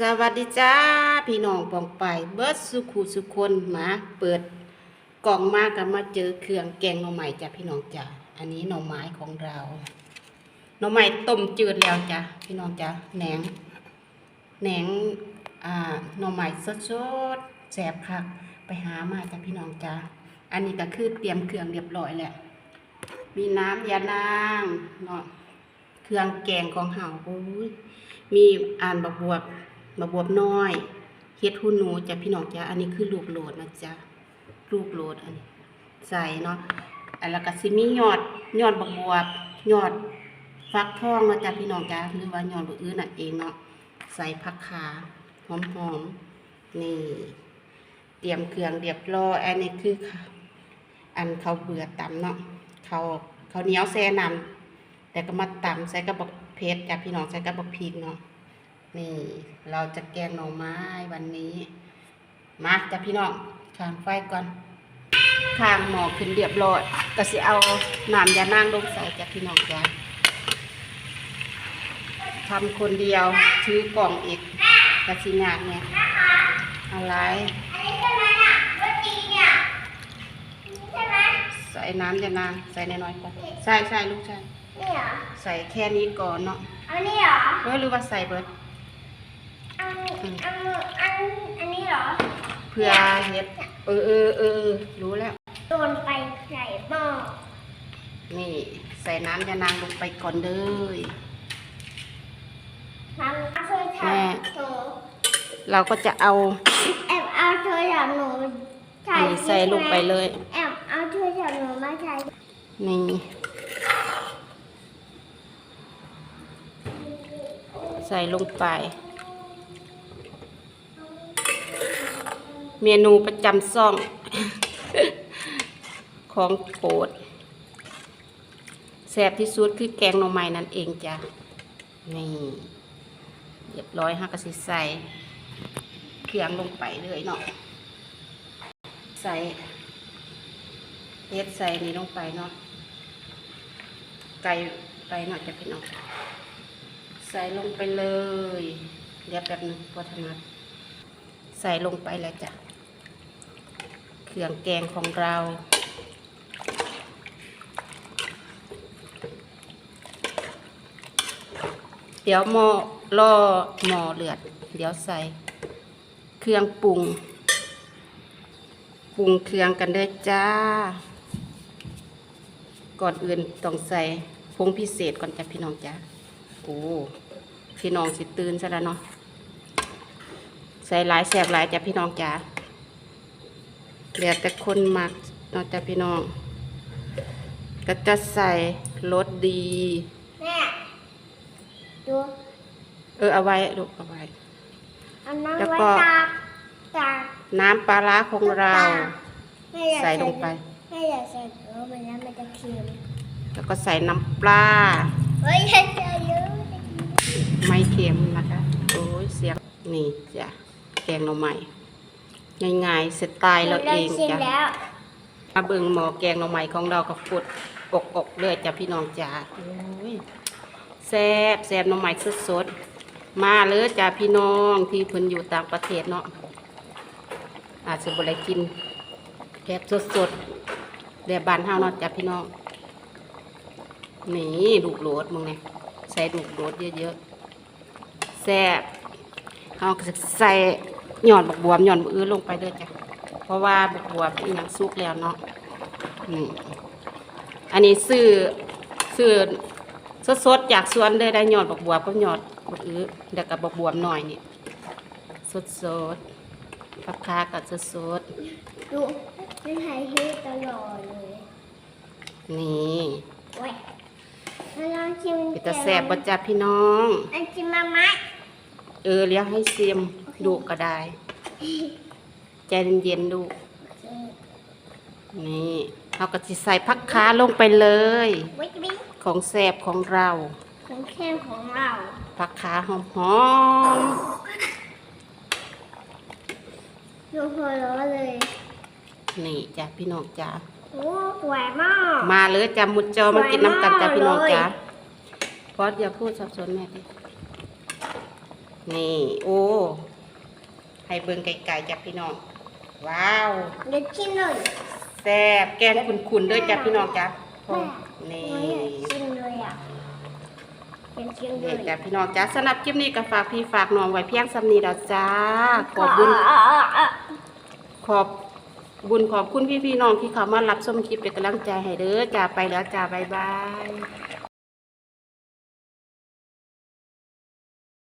สวัสดีจ้าพี่น้องปองไปเบิร์ดสุขุสุคนมาเปิดกล่องมากันมาเจอเครื่องแกงหน่อไม้จ้ะพี่น้องจ้ะอันนี้หน่อไม้ของเราหน่อไม้ต้มจืดแล้วจ้ะพี่น้องจ้ะแหนงแหนงอ่าหน่อไม้สดๆแสบคักไปหามาจ้ะพี่น้องจ้ะอันนี้ก็คือเตรียมเครื่องเรียบร้อยแหล้วมีน้ำยานางเนาะเครื่องแกงของเฮาโอ้ยมีอ่านบักบวบ บบวบน้อยเฮ็ดหูหนูจ้ะพี่น้องจ้ะอันนี้คือลูกโหลดนะจ๊ะลูกโหลดอันนี้ใส่เนาะอันแล้วก็สิมียอดยอดบักบวบยอดฟักทองนะจ๊ะพี่น้องจ้ะหรือว่ายอดบักอื้อนั่นเองเนาะใส่ผักขาหอมๆนี่เตรียมเครื่องเรียบร้อยอันนี้คืออันเขาเบื่อตำเนาะเขาเขาเหนียวแซ่น้ำแต่ก็มาตำใส่กระบอกเพชรจ้ะพี่น้องใส่กระบอกพริกเนาะ นี่ เราจะแกงหน่อไม้วันนี้ มาจ้ะพี่น้องข้างไฟก่อนข้างหม้อขึ้นเรียบร้อยก็สิเอาน้ำยานางลงใส่จ้ะพี่น้องจ้ะทำคนเดียวถือกล่องอีกกระสิยากเนี่ยอะไรอันนี้ใช่ไหมน่ะรถจีเนี่ยใช่ไหมใส่น้ำยานางใส่น้อยๆก่อนใส่ใส่ลูกใส่นี่เหรอใส่แค่นี้ก่อนเนาะอันนี้เหรอเออหรือว่าใส่เบิด อันอันอันอันนี้เหรอ เพื่อเฮ็ดเออเออเออรู้แล้ว โดนไปใส่หม้อนี่ ใส่น้ำยานางลงไปก่อนเลยน้ำช่วยทำหนูเราก็จะเอาแอบเอาช่วยทำหนูใส่นี่ใส่ลงไปเลยแอบเอาช่วยทำหนูมาใส่นี่ใส่ลงไป เมนูประจำซ่อง ของโปรดแซ่บที่สุดคือแกงหน่อไม้นั่นเองจ้ะ นี่เรียบร้อยฮะก็สิใส่เครื่องลงไปเลยเนาะใส่เฮ็ดใส่นี่ลงไปเนาะไก่ไปหน่อยจะเป็นออกใส่ลงไปเลย เดี๋ยวแป๊บหนึงพัฒนัดใส่ลงไปแล้วจ้ะ เครื่องแกงของเรา เดี๋ยวหม้อล่อหม้อเลือด เดี๋ยวใส่ เครื่องปรุง ปรุงเครื่องกันเด้จ้า ก่อนอื่นต้องใส่ผงพิเศษก่อนจ้ะพี่น้องจ้าโอ้พี่น้องสิตื่นซะแล้วเนาะใส่หลายแสบหลายจ้ะพี่น้องจ้า เดี๋ยวแต่คนมักเนาะจ้ะพี่น้อง ก็จะใส่รสดี แม่ดูเออเอาไว้ลูกเอาไว้ อันนั้นแล้วไว้ก็ ตากตากน้ำปลาร้าของเราไม่อยากใส่ลงไปไม่อยากใส่เยอะมันนั้นมันจะเค็มแล้วก็ใส่น้ำปลา เฮ้ยอยากใส่เยอะไม่เค็มนะคะ โอ้ยเสียงนี่จ้ะแกงหน่อไม้ ง่ายๆสไตล์เราเองชิมจ้ะแล้วมาเบิ่งหมอแกงหน่อไม้ของเรากับฟุดอกอกๆเลยจ้ะพี่น้องจ้าโอ้ยแซ่บแซ่บหน่อไม้สดๆมาเลยจ้ะพี่น้องที่เพิ่นอยู่ต่างประเทศเนาะอาจจะบ่ได้กินแบบสดๆแบบบ้านเฮาเนาะจ้ะพี่น้องนี่ลูกโหลดมึงเนี่ยใส่ลูกโหลดเยอะๆแซ่บเฮาก็สิใส่ หย่อนบักบวมหย่อนบักอื้อลงไปเลยจ้ะเพราะว่าบักบวบอีหยังสุกแล้วเนาะนี่อันนี้ซื้อซื้อสดๆจากสวนเลยได้หยอดบักบวบก็หยอดบักอื้อแล้วกับบักบวบหน่อยนี่สดๆผักคากับสดดูไม่ไทยให้ตลอดเลยๆนี่โอ้ยมาลองชิมเป็นตาแซ่บบ่จ้าพี่น้องอันชิมมาไหมเออเลี้ยงให้เสียม ดูก็ได้ ใจเย็นๆดูนี่เราก็จะใส่ผักคาลงไปเลยวิบิ๊กของแซ่บของเรา ของแค่ของเราผักขาหอมดูหัวเราะเลยๆนี่จ้ะพี่น้องจ้าโอ้สวยมาก มาเลยจ้ะมุดจอมากินน้ำกันจ้ะพี่น้องจ้าเลยพอดอย่าพูดสับสนแม่ดินี่ โอ้ ให้เบิ่งไกลๆจ้ะพี่น้อง ว้าวเดี๋ยวชิมหน่อยแซ่บแกงขุนๆด้วยจ้ะพี่น้องจ้ะโอ้นี่ชิมเลยอะเป็นชิมเลนี่ยจ้ะพี่น้องจ้ะสำหรับคลิปนี้ก็ฝากพี่ฝากน้องไว้เพียงสำนีแล้วจ้า ขอบบุญขอบบุญขอบคุณพี่พี่ๆน้องที่เข้ามารับชมคลิปเป็นกำลังใจให้เด้อจ้าไปแล้วจ้าบ๊ายบาย